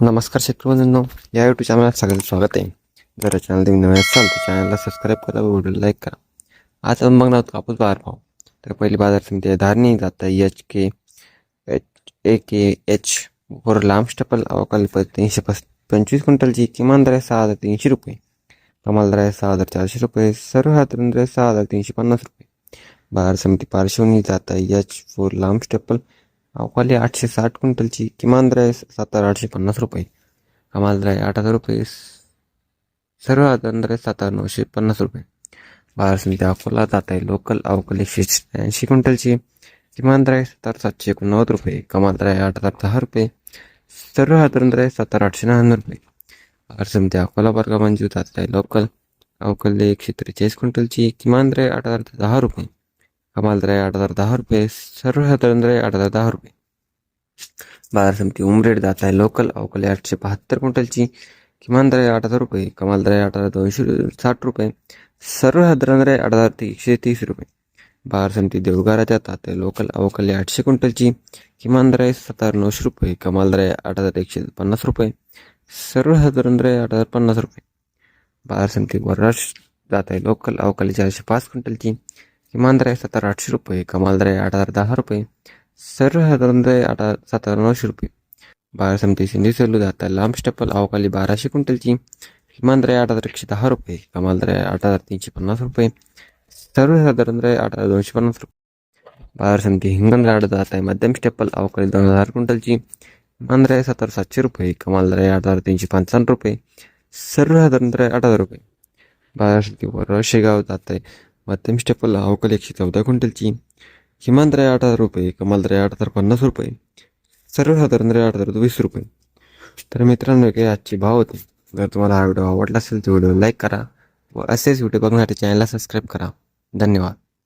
नमस्कार शेतकरी या यूट्यूब चॅनलला सगळ्यांचं स्वागत आहे. जर चॅनल तुम्ही नवीन असाल, तर चॅनलला सबस्क्राईब करा व व्हिडिओ करा. आज बघणार आहोत कापूस बाज़ार भाव. तर पहिली बाज़ार समिती धारणी, जात आहे H K H A K H वर लांब स्टपल अवकाळी पद तीनशे पस, पंचवीस क्विंटलची, किमान दर आहे सहा हज़ार तीनशे रुपये. कमाल दर आहे सहा हज़ार चारशे रुपये दर आहे सहा हज़ार तीनशे पन्नास रुपये. बाज़ार समिती पार्श्वनी जात आहे एच फोर लांब स्टेपल अवकाली आठशे साठ क्विंटलची किमान दर आहे सात हजार आठशे पन्नास रुपये. कमाल दर आहे आठ हजार रुपये. सर्व साधारण दर आहे सात हजार नऊशे पन्नास रुपये. बाजार समिती अकोला जात आहे. लोकल अवकाली एकशे ऐंशी क्विंटलची किमान दर आहे सात हजार सातशे एकोणनव्वद रुपये. कमाल दर आहे आठ हजार दहा रुपये. सर्व साधारण दर आहे सात हजार आठशे नव्याण्णव रुपये. बाजार समिती अकोला बर्गा मंजूर जात आहे. लोकल अवकाळी एकशे त्रेचाळीस क्विंटलची किमान दर आहे आठ हजार दहा रुपये. कमाल दर आहे आठ हजार दहा रुपये. सर्वसाधारण दर आहे आठ हजार दहा रुपये. बाजार समिती उमरेड जात आहे. लोकल अवकाळी आठशे बहात्तर क्विंटलची किमान दर आठ हजार रुपये कमाल दर आठ हजार दोनशे साठ रुपये सर्वसाधारण दर आठ हजार एकशे तीस रुपये. बाजार समिती देवगारा जात आहे लोकल अवकाळी आठशे क्विंटलची किमान दर सात हजार नऊशे रुपये कमाल दर आठ हजार एकशे पन्नास रुपये सर्वसाधारण दर आठ हजार पन्नास रुपये. बाजार समिती वराश जात आहे. लोकल अवकाळी चारशे पाच क्विंटलची किमान दर सात हजार आठशे रुपये कमाल दर आठ हजार दहा रुपये सर्वसाधारणतः आता साधारण आठ नऊशे रुपये बारा समिती सिंधी सेलू जात आहे लांब स्टेपल अवकाळी बाराशे क्विंटलची किमान आठ हजार एकशे दहा रुपये कमाल आठ हजार तीनशे पन्नास रुपये सर्वसाधारण दर आठ हजार दोनशे पन्नास रुपये बाजार समिती आठ जात आहे मध्यम स्टेपल अवकाळी दोन हजार क्विंटलची किमान दर आहे सात हजार सातशे रुपये कमाल आहे आठ हजार तीनशे पंचावन्न रुपये सर्वसाधारण दर आठ हजार रुपये बाजार समिती वर शेगाव जात आहे मध्यम स्टेपल अवकाळी एकशे चौदा क्विंटलची किमान दर आठ हजार रुपये कमाल दर आठ हजार पन्नास रुपये सर्वसाधारण दर आठ हजार वीस रुपये. तर मित्रांनो काही आजची भाव होते. जर तुम्हाला हा व्हिडिओ आवडला असेल तर व्हिडिओ लाईक करा व असेच व्हिडिओ बघण्यासाठी चॅनलला सबस्क्राईब करा. धन्यवाद.